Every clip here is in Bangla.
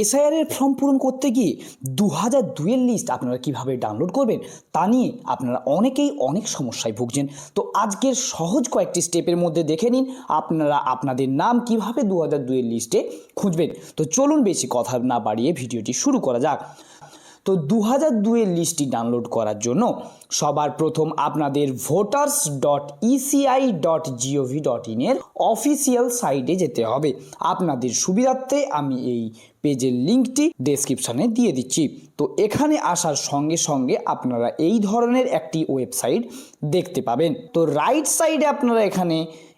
এসআইআর এর ফর্ম পূরণ করতে গিয়ে দু হাজার দুইয়ের লিস্ট আপনারা কীভাবে ডাউনলোড করবেন, তা নিয়ে আপনারা অনেকেই অনেক সমস্যায় ভুগছেন। তো আজকের সহজ কয়েকটি স্টেপের মধ্যে দেখে নিন, আপনারা আপনাদের নাম কীভাবে দু হাজার দুইয়ের লিস্টে খুঁজবেন। তো চলুন বেশি কথা না বাড়িয়ে ভিডিওটি শুরু করা যাক। তো দু হাজার দুয়ের লিস্টটি ডাউনলোড করার জন্য সবার প্রথম আপনাদের voters dot ECI dot GOV dot ইনের অফিসিয়াল সাইটে যেতে হবে। আপনাদের সুবিধার্থে আমি এই পেজের লিঙ্কটি ডেসক্রিপশানে দিয়ে দিচ্ছি। তো এখানে আসার সঙ্গে সঙ্গে আপনারা এই ধরনের একটি ওয়েবসাইট দেখতে পাবেন। তো রাইট সাইডে আপনারা এখানে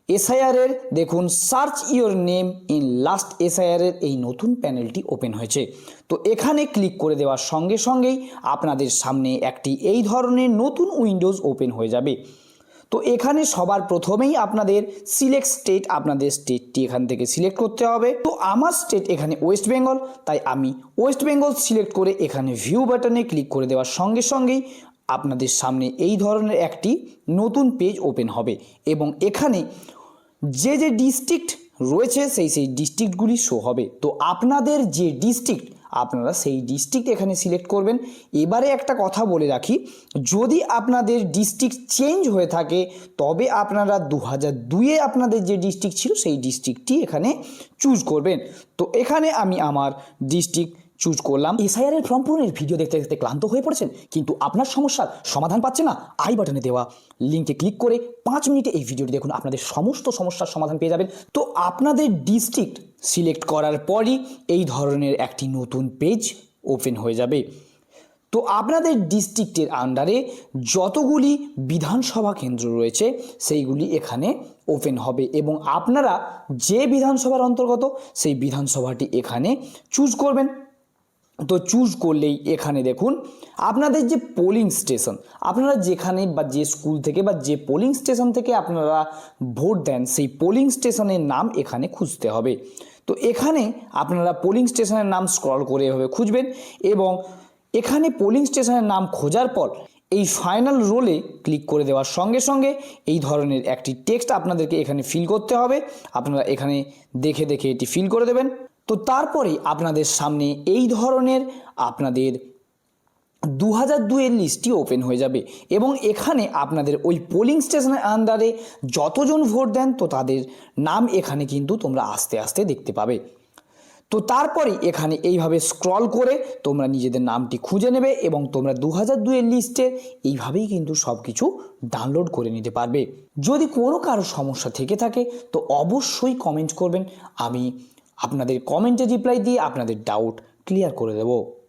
এসআইআর এর দেখুন search your name in last SIR এর এই নতুন প্যানেলটি ওপেন হয়েছে। তো এখানে ক্লিক করে দেওয়ার সঙ্গে সঙ্গেই আপনাদের সামনে একটি এই ধরনের নতুন উইন্ডোজ ওপেন হয়ে যাবে। তো এখানে সবার প্রথমেই আপনাদের সিলেক্ট স্টেট আপনাদের স্টেটটি এখান থেকে সিলেক্ট করতে হবে। তো আমার স্টেট এখানে ওয়েস্ট বেঙ্গল তাই আমি ওয়েস্ট বেঙ্গল সিলেক্ট করে এখানে ভিউ বাটনে ক্লিক করে দেওয়ার সঙ্গে সঙ্গেই আপনাদের সামনে এই ধরনের একটি নতুন পেজ ওপেন হবে এবং এখানে যে যে ডিস্ট্রিক্ট রয়েছে সেই সেই ডিস্ট্রিক্টগুলি শো হবে। তো আপনাদের যে ডিস্ট্রিক্ট আপনারা সেই ডিস্ট্রিক্ট এখানে সিলেক্ট করবেন। এবারে একটা কথা বলে রাখি, যদি আপনাদের ডিস্ট্রিক্ট চেঞ্জ হয়ে থাকে, তবে আপনারা দু হাজার দুইয়ে আপনাদের যে ডিস্ট্রিক্ট ছিল সেই ডিস্ট্রিক্টটি এখানে চুজ করবেন। তো এখানে আমি আমার ডিস্ট্রিক্ট চুজ করলাম। এসআইআর এর ফর্ম পূরণের ভিডিও দেখতে দেখতে ক্লান্ত হয়ে পড়েছেন, কিন্তু আপনার সমস্যার সমাধান পাচ্ছে না আই বাটনে দেওয়া। লিঙ্কে ক্লিক করে পাঁচ মিনিটে এই ভিডিওটি দেখুন, আপনাদের সমস্ত সমস্যার সমাধান পেয়ে যাবেন। তো আপনাদের ডিস্ট্রিক্ট সিলেক্ট করার পরই এই ধরনের একটি নতুন পেজ ওপেন হয়ে যাবে। তো আপনাদের ডিস্ট্রিক্টের আন্ডারে যতগুলি বিধানসভা কেন্দ্র রয়েছে, সেইগুলি এখানে ওপেন হবে এবং আপনারা যে বিধানসভার অন্তর্গত, সেই বিধানসভাটি এখানে চুজ করবেন। তো চুজ করলেই এখানে দেখুন, আপনাদের যে পোলিং স্টেশন আপনারা যেখানে বা যে স্কুল থেকে বা যে পোলিং স্টেশন থেকে আপনারা ভোট দেন, সেই পোলিং স্টেশনের নাম এখানে খুঁজতে হবে। তো এখানে আপনারা পোলিং স্টেশনের নাম স্ক্রল করে এভাবে খুঁজবেন এবং এখানে পোলিং স্টেশনের নাম খোঁজার পর এই ফাইনাল রোলে ক্লিক করে দেওয়ার সঙ্গে সঙ্গে এই ধরনের একটি টেক্সট আপনাদেরকে এখানে ফিল করতে হবে। আপনারা এখানে দেখে দেখে এটি ফিল করে দেবেন। তো তারপরে আপনাদের সামনে এই ধরনের আপনাদের দু হাজার দুয়ের লিস্টটি ওপেন হয়ে যাবে এবং এখানে আপনাদের ওই পোলিং স্টেশনের আন্ডারে যতজন ভোট দেন তো তাদের নাম এখানে কিন্তু তোমরা আস্তে আস্তে দেখতে পাবে। তো তারপরে এখানে এইভাবে স্ক্রল করে তোমরা নিজেদের নামটি খুঁজে নেবে এবং তোমরা দু হাজার দুয়ের লিস্টে এইভাবেই কিন্তু সব কিছু ডাউনলোড করে নিতে পারবে। যদি কোনো কারও সমস্যা থেকে থাকে তো অবশ্যই কমেন্ট করবেন। আমি আপনাদের কমেন্টে রিপ্লাই দিয়ে আপনাদের ডাউট ক্লিয়ার করে দেবো।